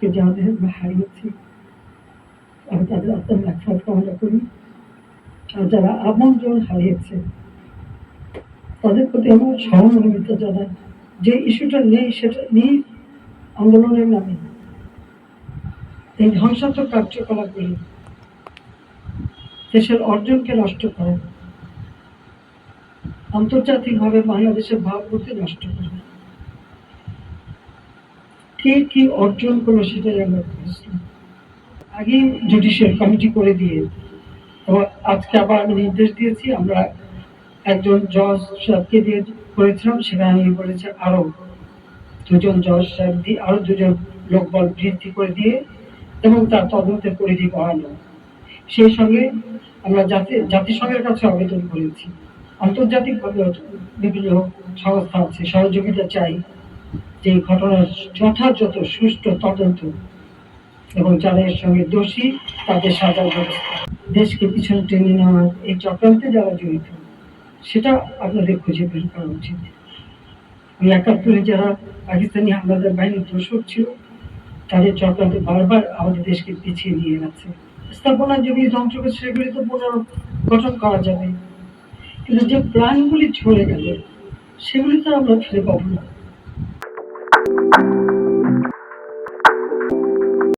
আজকে যাদের আমরা হারিয়েছি আমি তাদের আত্মার মাফাত কামনা করি। আর যারা আপনজন হারিয়েছে তাদের প্রতি আমার সহমর্মিতা জানাই। যে ইস্যুটা নেই, সেটা নেই আন্দোলনের নামে এই ধ্বংসাত্মক কার্যকলাপগুলি দেশের অর্জনকে নষ্ট করে। আন্তর্জাতিকভাবে বাংলাদেশের ভাবমূর্তি নষ্ট করে। কে কি অর্জন করল সেটাই আমরা বুঝলাম। আগেই জুডিশিয়াল কমিটি করে দিয়ে আজকে আবার আমি নির্দেশ দিয়েছি, আমরা একজন জজ সাহেবকে দিয়ে করেছিলাম, সেখানে আমি বলেছি আরও দুজন জজ সাহেব দিয়ে, আরও দুজন লোকবল বৃদ্ধি করে দিয়ে, এবং তার তদন্তের পরিধি বাড়ানো। সেই সঙ্গে আমরা জাতি, জাতিসংঘের কাছে আবেদন করেছি। আন্তর্জাতিকভাবে বিভিন্ন সংস্থা আছে, সহযোগিতা চাই। যে ঘটনার যথাযথ সুষ্ঠু তদন্ত এবং যারা এর সঙ্গে দোষী, তাদের সাজার ব্যবস্থা। দেশকে পিছনে টেনে নেওয়ার এই চক্রান্তে যারা জড়িত, সেটা আপনাদের খুঁজে বের করা উচিত। ওই একাত্তরে যারা পাকিস্তানি হামলাদার বাহিনীর দোষক ছিল, তাদের চক্রান্তে বারবার আমাদের দেশকে পিছিয়ে নিয়ে গেছে স্থাপনা যেগুলি ধ্বংস করছে সেগুলি তো পুনর্গঠন করা যাবে। কিন্তু যে প্রাণগুলি ঝরে গেল, সেগুলি তো আমরা ফিরে পাবো না। thank you